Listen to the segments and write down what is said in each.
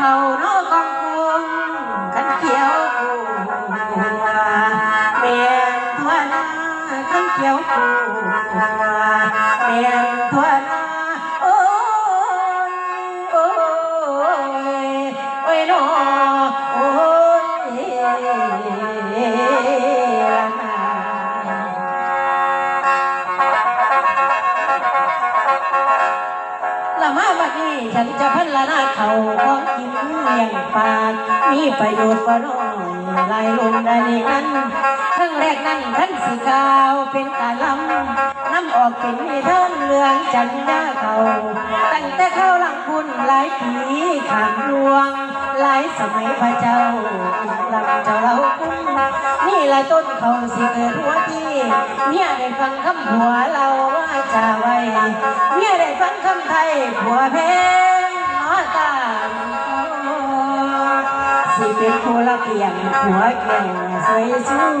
เขานอกองคงกันเขียวกูเมียนทั่วน้ากันเขียวกูเมียนทั่วน้าโอ้ยโอ้ยโอ้ยน้อโอ้ยละนาละมาบัดนี้ฉันจะพันละนาเขาของกิน เลี้ยงปากมีประโยชน์บ่น้อยลายลมได้ในนั้นครั้งแรกนั้นท่านสีกาวเป็นกาลำน้ำออกเป็นมีเทินเรืองจันยาเขาตั้งแต่เข้าหลังคุณหลายปีขางลวง หลายสมัยพระเจ้าลำเจ้าเราคุ้มนี่ละต้นเขาสิเกิดหัวที่เมียได้ฟังคำผัวเราว่าจะไว้เมียได้ฟังคำไทยผัวเพ สิเป็นผู้ละเปลี่ยนผัวแก่สวยสู้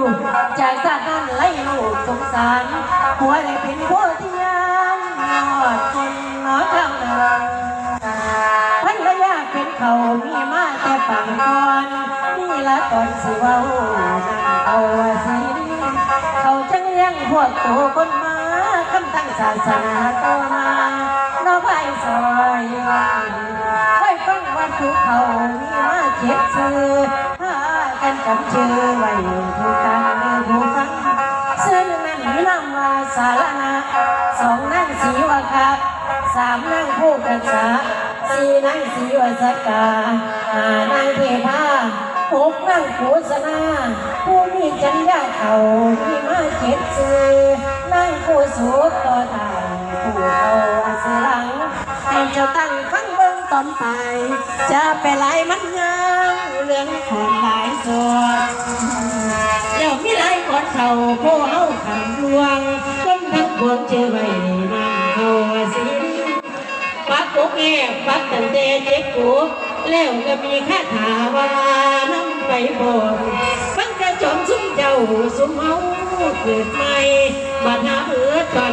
จากสานั้นไล่ลูกสงสารผัวได้เป็นผู้ที่ยังยอดคนน้อข้างหน้าพันระยะเป็นเขามีมาแต่ฝั่งก่อนนี่ละตอนสิเว้านั่งเอาสิเขาจังเลี้ยงพวกโตคนมาคำตั้งศาสนาต่อมาน้อไปซอยค่อยฟังว่าทุกเขา กันจำชื่อไว้ทุกกันเนื้อผู้ฟังซึ่งนั้นมีนามว่าสารณะสองนั่งสีวะครับสามนั่งผู้กันษาสี่นั่งสีวสกาห้านั่งเทพาหกนั่งโฆษณาผู้มีจัญญาเขามีมาเจ็ดสื่อนั่งผู้สูบต่อทางผู้เขาอาศหลังให้เจ้าตั้ง ตอนไป จะไปไล่มันเงาเรื่องของหลายส่วนเดี๋ยวมีหลายคนเขาผู้เอาคำดวงคนทั้งปวงเจอไว้นั่งเขาสิปักกุกแง่ปักตั้งแต่เด็กกุกแล้วก็มีคาถาว่าน้ำไปบนฟังกระจอมซุ้มเจ้าซุ้มเฮาเกิดใหม่บัดหาเอือตอ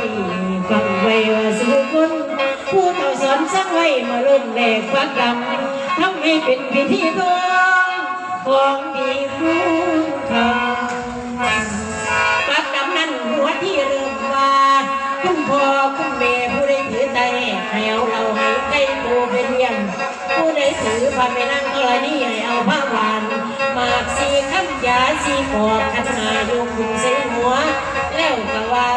ว้มาเริ่มแรกฟักดำทำให้เป็นพิธีทองของดีคู่คำปักดำนั้นหัวที่เริ่มว่าคุณพ่อคุณแม่ผู้ใดถือใจให้เอาเราให้ใกล้ตัวไปเลี้ยงผู้ใดถือพาไปนั่งกรณีให้เอาผ้าหวานหมากสีคำยาสีกอดขันหายกขึ้นใส่หัวแล้วก็ว่า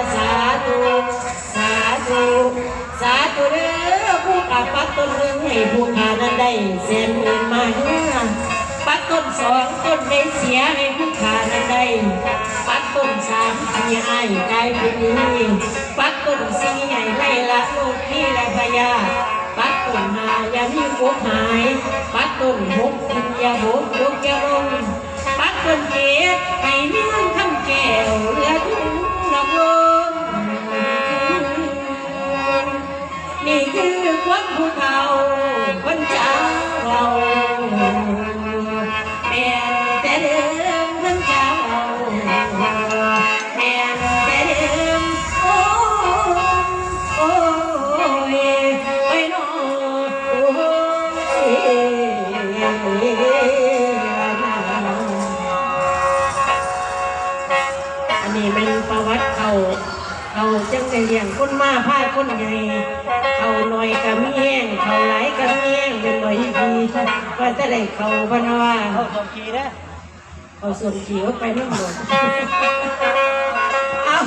ปักต้นหนึ่องให้ผู้ขานั้นได้แสนเงินมาเฮือปักต้นสองต้นไม่เสียให้ผู้ขานั้นได้ปักต้นสามมีไอ้ได้เป็นนี้ปักต้นสี่ใหญ่ไม่ละลูกพี่และพยาปักต้นห้าอย่ามีกบหายปักต้นหกกินยาบกยกแก้วลงปักต้นเจ็ดให้มีเงินคำแก้วเหลือทุ นนี้เป็นประวัติเขาเขาจังได้เลี้ยงคนมาพาคนใหญ่เขาหน่อยก็มีแห้งเขาหลายก็มีแห้งเป็นบ่อยดีว่าจะได้เขาพนว่าเขาสมกีนะเขาส่วนเขียวไปทั้งหมดเอา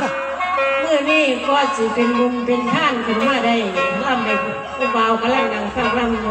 เมื่อนี้ก็สิเป็นบุญเป็นท่านขึ้นมาได้ลำในผู้บ่าวกำลังนั่งฟังลำอยู่